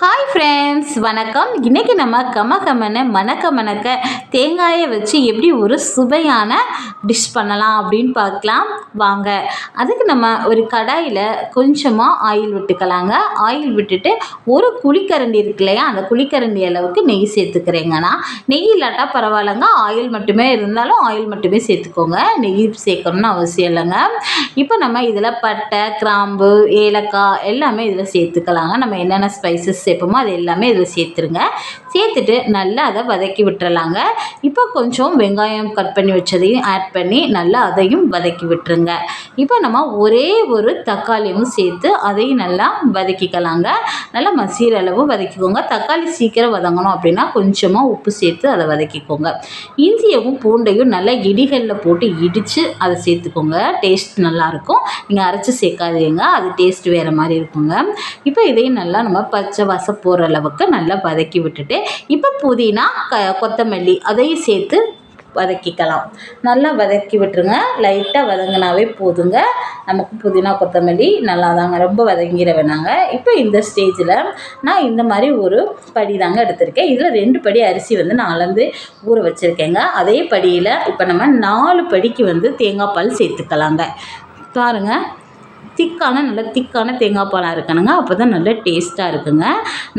Hi friends வணக்கம். இன்றைக்கி நம்ம கமகமன மணக்க மணக்க தேங்காயை வச்சு எப்படி ஒரு சுவையான டிஷ் பண்ணலாம் அப்படின்னு பார்க்கலாம். வாங்க. அதுக்கு நம்ம ஒரு கடாயில் கொஞ்சமாக ஆயில் விட்டுக்கலாங்க. ஆயில் விட்டுட்டு ஒரு குழிக்கரண்டி இருக்கு இல்லையா? அந்த குழிக்கரண்டி அளவுக்கு நெய் சேர்த்துக்கிறேங்கண்ணா நெய் இல்லாட்டா பரவாயில்லைங்க. ஆயில் மட்டுமே இருந்தாலும் ஆயில் மட்டுமே சேர்த்துக்கோங்க. நெய் சேர்க்கணும்னு அவசியம் இல்லைங்க. இப்போ நம்ம இதில் பட்டை கிராம்பு ஏலக்காய் எல்லாமே இதில் சேர்த்துக்கலாங்க. நம்ம என்னென்ன ஸ்பைசஸ் சேர்ப்போமோ அது எல்லாமே இதில் சேர்த்துருங்க. சேர்த்துட்டு நல்லா அதை வதக்கி விட்டுறலாங்க. இப்போ கொஞ்சம் வெங்காயம் கட் பண்ணி வச்சதையும் ஆட் பண்ணி நல்லா அதையும் வதக்கி விட்டுருங்க. இப்போ நம்ம ஒரே ஒரு தக்காளியும் சேர்த்து அதையும் நல்லா வதக்கிக்கலாங்க. நல்லா மசீர அளவு வதக்கிக்கோங்க. தக்காளி சீக்கிரம் வதங்கணும் அப்படின்னா கொஞ்சமாக உப்பு சேர்த்து அதை வதக்கிக்கோங்க. இஞ்சியவும் பூண்டையும் நல்லா இடிகளில் போட்டு இடித்து அதை சேர்த்துக்கோங்க. டேஸ்ட் நல்லாயிருக்கும். நீங்கள் அரைச்சி சேர்க்காதீங்க. அது டேஸ்ட் வேறு மாதிரி இருக்குங்க. இப்போ இதையும் நல்லா நம்ம பச்சை வாசம் போகிற அளவுக்கு நல்லா வதக்கி விட்டுட்டு இப்போ புதினா க கொத்தமல்லி அதையும் சேர்த்து வதக்கிக்கலாம். நல்லா வதக்கி விட்டுருங்க. லைட்டாக வதங்கினாவே போதுங்க. நமக்கு புதினா கொத்தமல்லி நல்லா தாங்க ரொம்ப வதங்கிட வேணாங்க இப்போ இந்த ஸ்டேஜில் நான் இந்த மாதிரி ஒரு படி தாங்க எடுத்திருக்கேன். இதில் ரெண்டு படி அரிசி வந்து நான் அளந்து ஊற வச்சுருக்கேங்க. அதே படியில் இப்போ நம்ம நாலு படிக்கு வந்து தேங்காய் பால் சேர்த்துக்கலாங்க. பாருங்கள் திக்கான நல்ல திக்கான தேங்காய் பாலாக இருக்கணுங்க. அப்போ தான் நல்ல டேஸ்ட்டாக இருக்குங்க.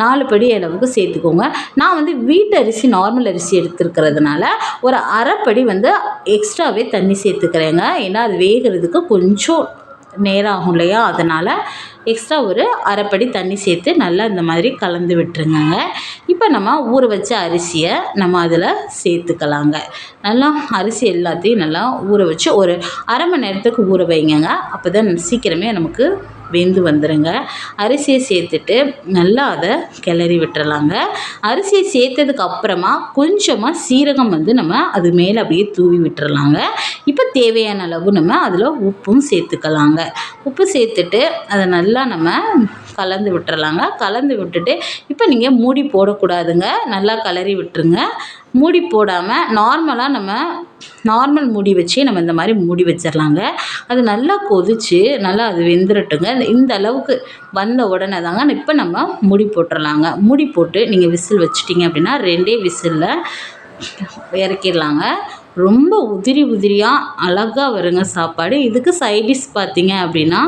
நாலு படி அளவுக்கு சேர்த்துக்கோங்க. நான் வந்து வீட்டு அரிசி நார்மல் அரிசி எடுத்துருக்கிறதுனால ஒரு அரைப்படி வந்து எக்ஸ்ட்ராவே தண்ணி சேர்த்துக்கிறேங்க. ஏன்னா அது வேகிறதுக்கு கொஞ்சம் நேரம் ஆகும் இல்லையா? அதனால் எக்ஸ்ட்ரா ஒரு அரைப்படி தண்ணி சேர்த்து நல்லா இந்த மாதிரி கலந்து விட்டுருங்கங்க. இப்போ நம்ம ஊற வச்ச அரிசியை நம்ம அதில் சேர்த்துக்கலாங்க. நல்லா அரிசி எல்லாத்தையும் நல்லா ஊற வச்சு ஒரு அரை மணி நேரத்துக்கு ஊற வைங்கங்க. அப்போ தான் சீக்கிரமே நமக்கு வெந்து வந்துடுங்க அரிசியை சேர்த்துட்டு நல்லா அதை கிளறி விட்டுறலாங்க. அரிசியை சேர்த்ததுக்கு அப்புறமா கொஞ்சமாக சீரகம் வந்து நம்ம அது மேலே அப்படியே தூவி விட்டுறலாங்க. இப்போ தேவையான அளவு நம்ம அதில் உப்பும் சேர்த்துக்கலாங்க. உப்பு சேர்த்துட்டு அதை நல்லா நம்ம கலந்து விட்டுறலாங்க. கலந்து விட்டுட்டு இப்போ நீங்கள் மூடி போடக்கூடாதுங்க. நல்லா கிளறி விட்டுருங்க. மூடி போடாமல் நார்மலாக நம்ம நார்மல் மூடி வச்சு நம்ம இந்த மாதிரி மூடி வச்சிடலாங்க. அது நல்லா கொதித்து நல்லா அது வெந்துடட்டுங்க இந்த அளவுக்கு வந்த உடனே தாங்க இப்போ நம்ம மூடி போட்டுடலாங்க மூடி போட்டு நீங்கள் விசில் வச்சிட்டிங்க அப்படின்னா ரெண்டே விசிலில் இறக்கிடலாங்க. ரொம்ப உதிரி உதிரியாக அழகாக வருங்க சாப்பாடு. இதுக்கு சைடிஷ் பார்த்தீங்க அப்படின்னா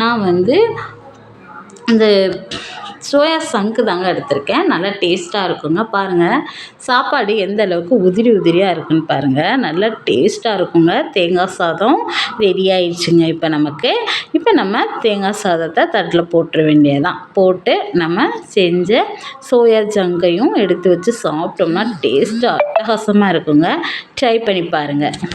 நான் வந்து இந்த சோயா சங்கு தாங்க எடுத்திருக்கேன். நல்லா டேஸ்ட்டாக இருக்குங்க. பாருங்கள் சாப்பாடு எந்த அளவுக்கு உதிரி உதிரியாக இருக்குன்னு பாருங்கள் நல்லா டேஸ்ட்டாக இருக்குங்க. தேங்காய் சாதம் ரெடி ஆயிடுச்சுங்க இப்போ நமக்கு. இப்போ நம்ம தேங்காய் சாதத்தை தட்டில் போட்டுற வேண்டியதான் போட்டு நம்ம செஞ்ச சோயா ஜங்கையும் எடுத்து வச்சு சாப்பிட்டோம்னா டேஸ்ட்டு அட்டகாசமாக இருக்குங்க. ட்ரை பண்ணி பாருங்கள்